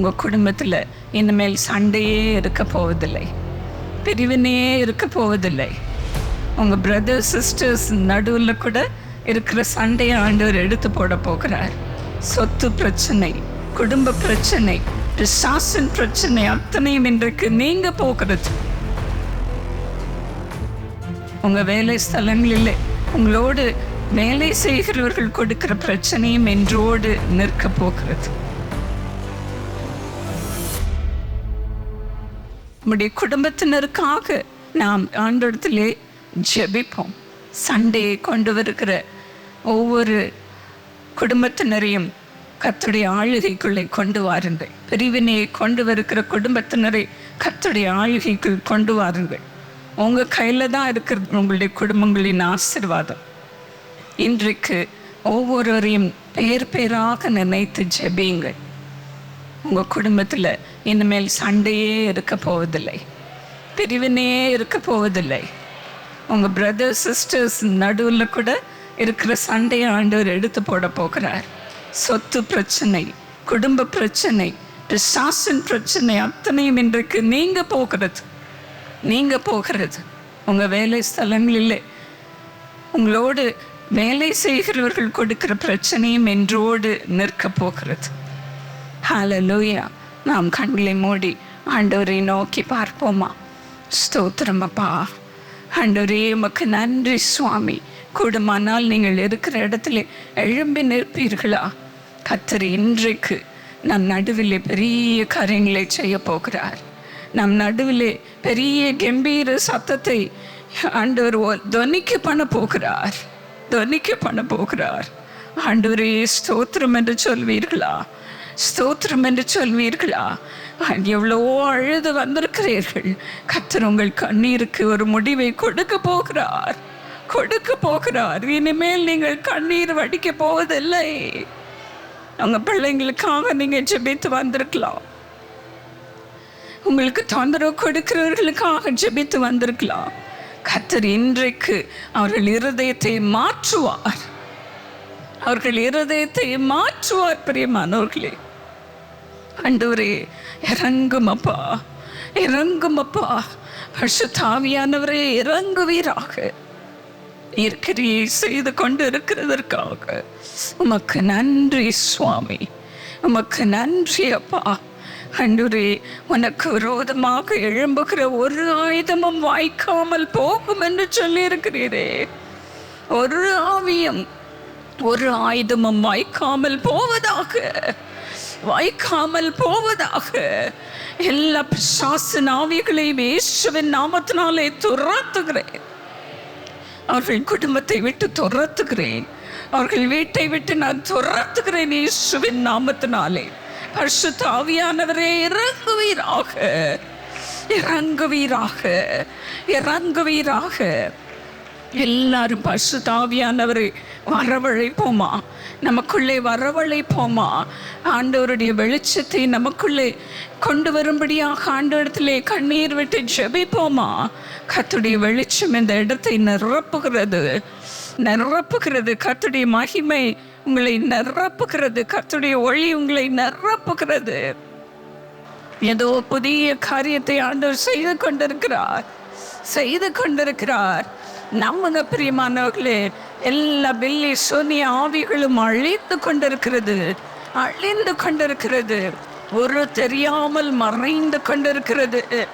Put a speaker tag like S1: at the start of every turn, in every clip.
S1: உங்கள் குடும்பத்தில் இனிமேல் சண்டையே இருக்க போவதில்லை. பிரிவினையே இருக்க போவதில்லை. உங்கள் பிரதர் சிஸ்டர்ஸ் நடுவில் கூட இருக்கிற சண்டையை ஆண்டவர் எடுத்து போட போகிறார். சொத்து பிரச்சனை குடும்ப பிரச்சனை பிசாசின் பிரச்சனை அத்தனையும் இன்றைக்கு நீங்க போகிறது. உங்க வேலை ஸ்தலங்களில் உங்களோடு வேலை செய்கிறவர்கள் கொடுக்கிற பிரச்சனையும் என்றோடு நிற்க போகிறது. நம்முடைய குடும்பத்தினருக்காக நாம் ஆண்டோடத்திலே ஜெபிப்போம். சண்டையை கொண்டு வருகிற ஒவ்வொரு குடும்பத்தினரையும் கத்துடைய ஆளுகைக்குள்ளே கொண்டு வாருங்கள். பிரிவினையை கொண்டு வருகிற குடும்பத்தினரை கத்துடைய ஆளுகைக்குள் கொண்டு வாருங்கள். உங்கள் கையில் தான் இருக்கிறது உங்களுடைய குடும்பங்களின் ஆசிர்வாதம். இன்றைக்கு ஒவ்வொருவரையும் பேர் பேராக நினைத்து ஜெபியுங்கள். உங்கள் குடும்பத்தில் இனிமேல் சண்டையே இருக்க போவதில்லை. பிரிவினையே இருக்க போவதில்லை. உங்கள் பிரதர்ஸ் சிஸ்டர்ஸ் நடுவில் கூட இருக்கிற சண்டையை ஆண்டவர் எடுத்து போட போகிறார். சொத்து பிரச்சனை குடும்ப பிரச்சனை பிசாசின் பிரச்சனை அத்தனையும் இன்றைக்கு நீங்கள் போகிறது. நீங்கள் போகிறது. உங்கள் வேலை ஸ்தலங்களில் உங்களோடு வேலை செய்கிறவர்கள் கொடுக்கிற பிரச்சனையும் என்றோடு நிற்க போகிறது. ஹலலூயா நாம் கண்களை மூடி ஆண்டோரை நோக்கி பார்ப்போமா? ஸ்தோத்திரம் அப்பா. ஆண்டவரே உமக்கு நன்றி சுவாமி. கூடுமானால் நீங்கள் இருக்கிற இடத்துல எழும்பி நிற்பீர்களா? கத்தர் இன்றைக்கு நம் நடுவிலே பெரிய காரியங்களை செய்ய போகிறார். நம் நடுவிலே பெரிய கம்பீர சத்தத்தை ஆண்டவர் துவனிக்க பண்ண போகிறார். துவனிக்க பண்ண போகிறார். ஆண்டவரே ஸ்தோத்திரம் என்று சொல்வீர்களா? ஸ்தோத்திரம் என்று சொல்வீர்களா? எவ்வளவோ அழுது வந்திருக்கிறீர்கள். கத்தர் உங்கள் கண்ணீருக்கு ஒரு முடிவை கொடுக்க போகிறார். கொடுக்க போகிறார். இனிமேல் நீங்கள் கண்ணீர் வடிக்க போவதில்லை. உங்கள் பிள்ளைங்களுக்காக நீங்க ஜெபித்து வந்திருக்கலாம். உங்களுக்கு தொந்தரவு கொடுக்கிறவர்களுக்காக ஜெபித்து வந்திருக்கலாம். கத்தர் இன்றைக்கு அவர்கள் இருதயத்தை மாற்றுவார். அவர்கள் இருதயத்தை மாற்றுவார் பிரியமானவர்களே. ஆண்டவரே இறங்கும் அப்பா இறங்கும் அப்பா பரிசுத்தாவியானவரே இறங்குவீராக. இருக்கிறியை செய்து கொண்டு இருக்கிறதற்காக உமக்கு நன்றி சுவாமி. உமக்கு நன்றி அப்பா. அன்றுரே உனக்கு விரோதமாக எழும்புகிற ஒரு ஆயுதமும் வாய்க்காமல் போகும் என்று சொல்லியிருக்கிறீரே. ஒரு ஆவியம் ஒரு ஆயுதமும் வாய்க்காமல் போவதாக. வாய்க்காமல் போவதாக. எல்லா பிசாசு நாவிகளையும் இயேசுவின் நாமத்தினாலே துரத்துகிறேன். அவர்கள் குடும்பத்தை விட்டு துரத்துகிறேன். அவர்கள் வீட்டை விட்டு நான் துரத்துகிறேன் இயேசுவின் நாமத்தினாலே. பரிசுத்த தாவியானவரே இறங்குவீராக. இறங்குவீராக. இறங்குவீராக. எல்லாரும் பசுதாவியானவரை வரவழைப்போமா? நமக்குள்ளே வரவழைப்போமா? ஆண்டவருடைய வெளிச்சத்தை நமக்குள்ளே கொண்டு வரும்படியாக ஆண்டவரத்திலே கண்ணீர் விட்டு ஜெபிப்போமா? கத்துடைய வெளிச்சம் இந்த இடத்தை நிரப்புகிறது. நிரப்புகிறது. கத்துடைய மகிமை உங்களை நிரப்புகிறது. கத்துடைய ஒளி உங்களை நிரப்புகிறது. ஏதோ புதிய காரியத்தை ஆண்டவர் செய்து கொண்டிருக்கிறார். செய்து கொண்டிருக்கிறார். நம்முங்க பிரியமானவர்களே எல்லா பில்லி சோனிய ஆவிகளும் அழித்து கொண்டிருக்கிறது. அழிந்து கொண்டிருக்கிறது. ஒரு தெரியாமல் மறைந்து கொண்டிருக்கிறது.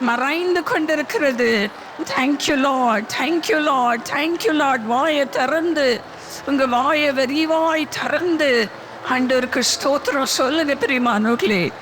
S1: மறைந்து கொண்டிருக்கிறது. Thank you Lord thank you Lord thank you Lord வாயை திறந்து உங்கள் வாயை வெறிவாய் திறந்து ஆண்டவருக்கு ஸ்தோத்திரம் சொல்லுங்க பிரியமானவர்களே.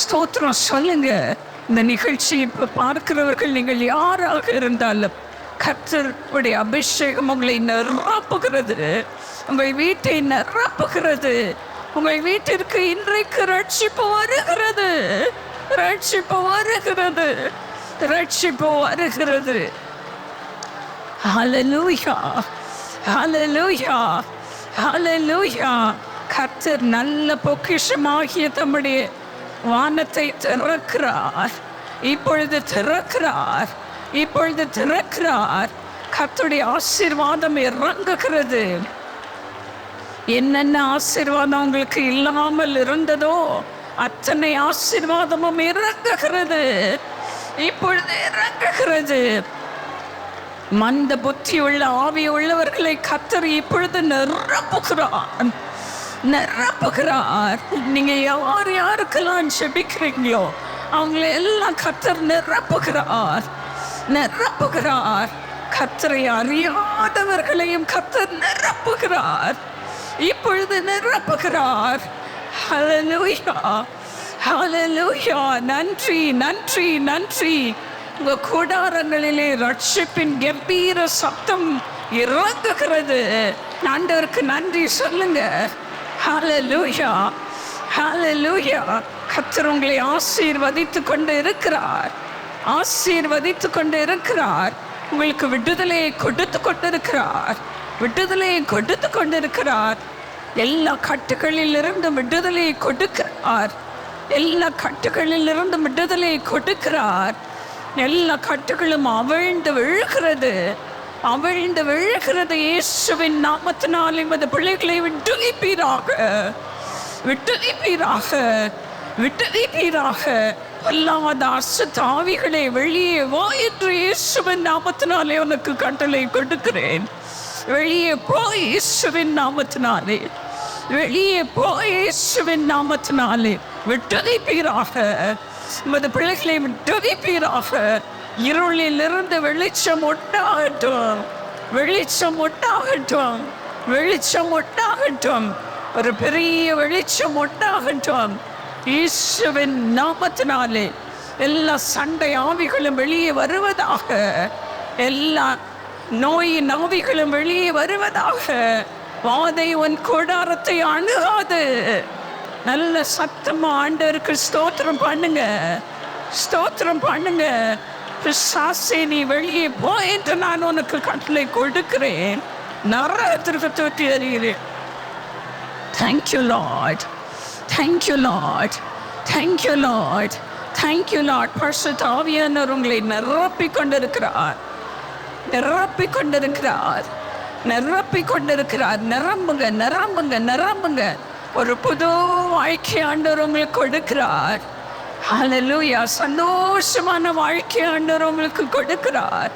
S1: ஸ்தோத்திரம் சொல்லுங்க. இந்த நிகழ்ச்சி இப்போ பார்க்கிறவர்கள் நீங்கள் யாராக இருந்தாலும் கர்த்தருடைய அபிஷேகம் உங்களை நிரப்புகிறது. உங்கள் வீட்டை நிரப்புகிறது. உங்கள் வீட்டிற்கு இன்றைக்கு ரட்சிப்பு வருகிறது. ரட்சிப்பு வருகிறது. ரட்சிப்பு வருகிறது. ஹலலூயா ஹலலூயா ஹலலூயா கர்த்தர் நல்ல பொக்கிஷமாகிய தம்முடைய வானத்தை திறக்கிறார். இப்பொழுது திறக்கிறார். இப்பொழுது திறக்கிறார். கத்துடைய ஆசீர்வாதம் இறங்குகிறது. என்னென்ன ஆசீர்வாதம் உங்களுக்கு இல்லாமல் இருந்ததோ அத்தனை ஆசீர்வாதமும் இறங்குகிறது. இப்பொழுது இறங்குகிறது. மந்த புத்தி உள்ள ஆவி உள்ளவர்களை கத்தர் இப்பொழுது நிரப்புகிறார். நிரப்புகிறார். நீங்க யார் யாருக்கெல்லாம் ஜெபிக்கிறீங்களோ அவங்களை எல்லாம் கத்தர் நிரப்புகிறார். நிரப்புகிறார். கத்தரை அறியாதவர்களையும் கத்தர் நிரப்புகிறார். இப்பொழுது நிரப்புகிறார். ஹalleluya ஹalleluya நன்றி நன்றி நன்றி. உங்க கூடாரங்களிலே ரட்சிப்பின் கம்பீர சத்தம் இறங்குகிறது. ஆண்டவருக்கு நன்றி சொல்லுங்க. ஹலலூயா ஹலலூயா கத்தர் உங்களை ஆசீர்வதித்து கொண்டு இருக்கிறார். ஆசீர்வதித்து கொண்டு இருக்கிறார் உங்களுக்கு விடுதலையை கொடுத்து கொண்டிருக்கிறார். விடுதலையை கொடுத்து கொண்டிருக்கிறார். எல்லா கட்டுகளிலிருந்து விடுதலையை கொடுக்கிறார். எல்லா கட்டுகளிலிருந்து விடுதலையை கொடுக்கிறார். எல்லா கட்டுகளும் அவிழ்ந்து விழுகிறது. அவிழ்ந்து விழுகிறது. இயேசுவின் நாமத்தினால் எமது பிள்ளைகளை விட்டுவிப்பீராக விட்டுவிப்பீராக விட்டுவிப்பீராக அல்லாத அசுத்தாவிகளை வெளியே வா என்று இயேசுவின் நாமத்தினாலே உனக்கு கட்டளை கொடுக்கிறேன். வெளியே போய் இயேசுவின் நாமத்தினாலே. வெளியே போய் இயேசுவின் நாமத்தினாலே. விட்டுவிப்பீராக உமது பிள்ளைகளை விட்டுவிப்பீராக இருளிலிருந்து வெளிச்சம் ஒட்டாகட்டும் வெளிச்சம் ஒட்டாகட்டும் வெளிச்சம் ஒட்டாகட்டும் ஒரு பெரிய வெளிச்சம் ஒட்டாகட்டும் இயேசுவின் நாமத்தினாலே எல்லா சண்டை ஆவிகளும் வெளியே வருவதாக எல்லா நோயின் ஆவிகளும் வெளியே வருவதாக வாதை உன் கூடாரத்தை அணுகாது. நல்ல சத்தமா ஆண்டவருக்கு ஸ்தோத்திரம் பண்ணுங்க. ஸ்தோத்திரம் பண்ணுங்க. பிசாசே நீ வெளியே போ என்று நான் உனக்கு கட்டளை கொடுக்கிறேன். நரகத்திற்கு தோற்றி அறிகிறேன் thank you Lord thank you Lord thank you Lord thank you Lord பரிசுத்த உங்களை நிரப்பிக் கொண்டிருக்கிறார் நிரப்பிக் கொண்டிருக்கிறார் நிரப்பிக் கொண்டிருக்கிறார் நிரம்புங்க நிரம்புங்க நிரம்புங்க. ஒரு புது வாழ்க்கை ஆண்டவர் உங்களுக்கு கொடுக்கிறார். அலலூயா சந்தோஷமான வாழ்க்கை ஆண்டவர் உங்களுக்கு கொடுக்கிறார்.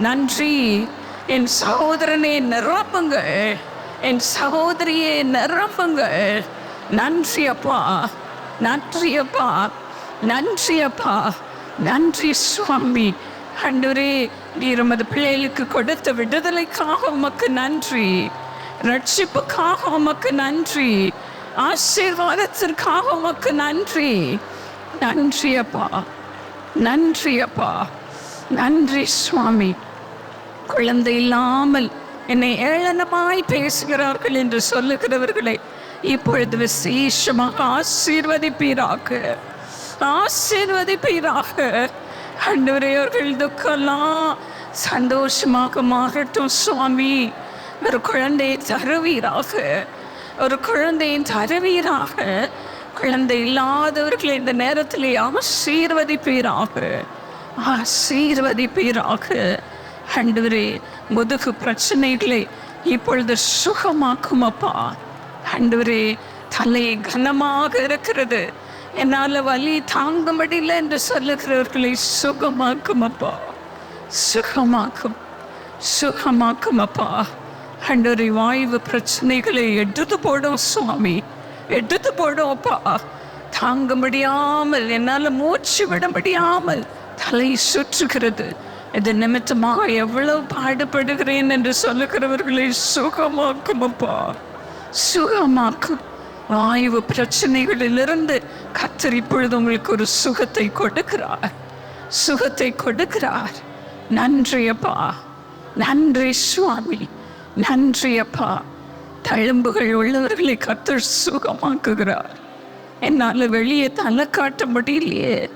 S1: நன்றி. என் சகோதரனே நிரப்புங்கள் என் சகோதரியே நிரப்புங்கள் நன்றி அப்பா நன்றி அப்பா நன்றி அப்பா நன்றி சுவாமி. அன்றுரே நீர் உமது பிள்ளைகளுக்கு கொடுத்த விடுதலைக்காக உமக்கு நன்றி. ரட்சிப்புக்காக உமக்கு நன்றி. ஆசீர்வாதத்திற்காக உமக்கு நன்றி. நன்றி அப்பா நன்றி அப்பா நன்றி சுவாமி. குழந்தை இல்லாமல் என்னை ஏளனமாய் பேசுகிறார்கள் என்று சொல்லுகிறவர்களை இப்பொழுது விசேஷமாக ஆசீர்வதிப்பீராக. ஆசீர்வதிப்பீராக. அன்றுவரையவர்கள் துக்கெல்லாம் சந்தோஷமாக மாறட்டும் சுவாமி. ஒரு குழந்தையை தருவீராக. ஒரு குழந்தையை தருவீராக. குழந்தை இல்லாதவர்களை இந்த நேரத்தில் ஆசீர்வதிப்பீராக. ஆசீர்வதிப்பீராக. அன்றுவரே முதுகு பிரச்சனைகளை இப்பொழுது சுகமாக்கும் அப்பா. ஆண்டவரே தலை கனமாக இருக்கிறது. என்னால் வலி தாங்க முடியல என்று சொல்லுகிறவர்களை சுகமாக்கும் அப்பா சுகமாக்கும். சுகமாக்கும் அப்பா அன்றரை வாய்வு பிரச்சனைகளை எடுத்து போடும் சுவாமி. எடுத்து போடும் அப்பா தாங்க முடியாமல் என்னால் மூச்சு விட முடியாமல் தலை சுற்றுகிறது. இது நிமித்தமாக எவ்வளவு பாடுபடுகிறேன் என்று சொல்லுகிறவர்களை சுகமாக்கும் அப்பா சுகமாக்கும். வாயு பிரச்சனைகளிலிருந்து கத்தர் இப்பொழுது உங்களுக்கு ஒரு சுகத்தை கொடுக்கிறார். சுகத்தை கொடுக்கிறார். நன்றி அப்பா. நன்றி சுவாமி. நன்றி அப்பா. தழும்புகள் உள்ளவர்களை கத்தர் சுகமாக்குகிறார். என்னால் வெளியே தலை காட்ட முடியலையே.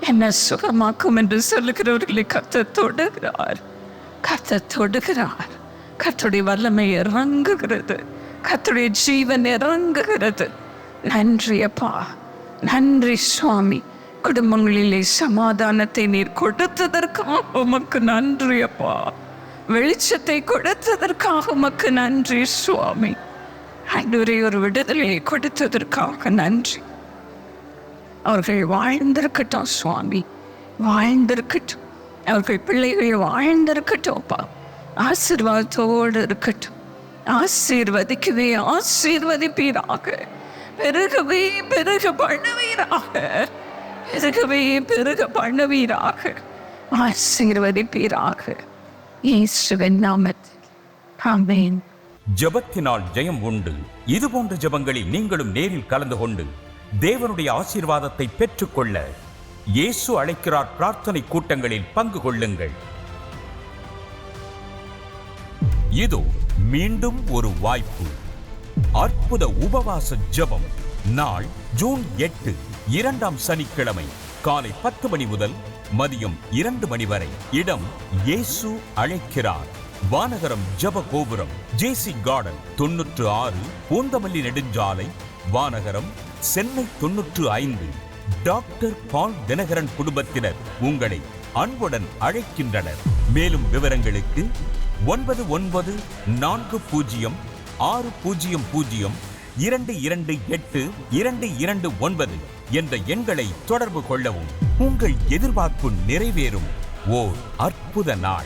S1: என்ன சுகமாக்கும் என்று சொல்லுகிறவர்களை கத்த தொடுகிறார். கத்த தொடுகிறார். கத்துடைய வல்லமை இறங்குகிறது. கத்துடைய ஜீவன் இறங்குகிறது. நன்றி அப்பா. நன்றி சுவாமி. குடும்பங்களிலே சமாதானத்தை நீர் கொடுத்ததற்காக உமக்கு நன்றி அப்பா. வெளிச்சத்தை கொடுத்ததற்காக உமக்கு நன்றி சுவாமி. அன்றுரை ஒரு விடுதலையை கொடுத்ததற்காக நன்றி. அவர்கள் வாழ்ந்திருக்கட்டும் சுவாமி. வாழ்ந்திருக்கட்டும். அவர்கள் பிள்ளைகள் வாழ்ந்திருக்கட்டும்ப்பா ஆசீர்வாதத்தோடு இருக்கட்டும். ஆசீர்வதிக்கவே ஆசீர்வதிப்பீராக. பெருகவே பெருக பண்ணுவீராக. பெருகவே பெருக பண்ணுவீராக. ஆசீர்வதிப்பீராக. இயேசுவின் நாமத்தில்.
S2: ஜெபத்தினால் ஜெயம் உண்டு. இது போன்ற ஜெபங்களில் நீங்களும் நேரில் கலந்து கொண்டு தேவனுடைய ஆசீர்வாதத்தை பெற்றுக்கொள்ள இயேசு அழைக்கிறார் பிரார்த்தனை கூட்டங்களில் பங்கு கொள்ளுங்கள். இதோ மீண்டும் ஒரு வாய்ப்பு. அற்புத உபவாச ஜெபம். நாள் ஜூன் எட்டு இரண்டாம் சனிக்கிழமை காலை பத்து மணி முதல் மதியம் இரண்டு மணி வரை. இடம் இயேசு அழைக்கிறார். வானகரம் ஜெப கோபுரம் ஜேசி கார்டன் தொன்னூற்று ஆறு பூந்தமல்லி நெடுஞ்சாலை வானகரம் சென்னை தொன்னூற்று ஐந்து. டாக்டர் பால் தினகரன் குடும்பத்தினர் உங்களை அன்புடன் அழைக்கின்றனர். மேலும் விவரங்களுக்கு ஒன்பது ஒன்பது நான்கு பூஜ்ஜியம் ஆறு பூஜ்ஜியம் பூஜ்ஜியம் இரண்டு இரண்டு எட்டு இரண்டு இரண்டு ஒன்பது என்ற எண்களை தொடர்பு கொள்ளவும். உங்கள் எதிர்பார்ப்பு நிறைவேறும். ஓர் அற்புத நாள்.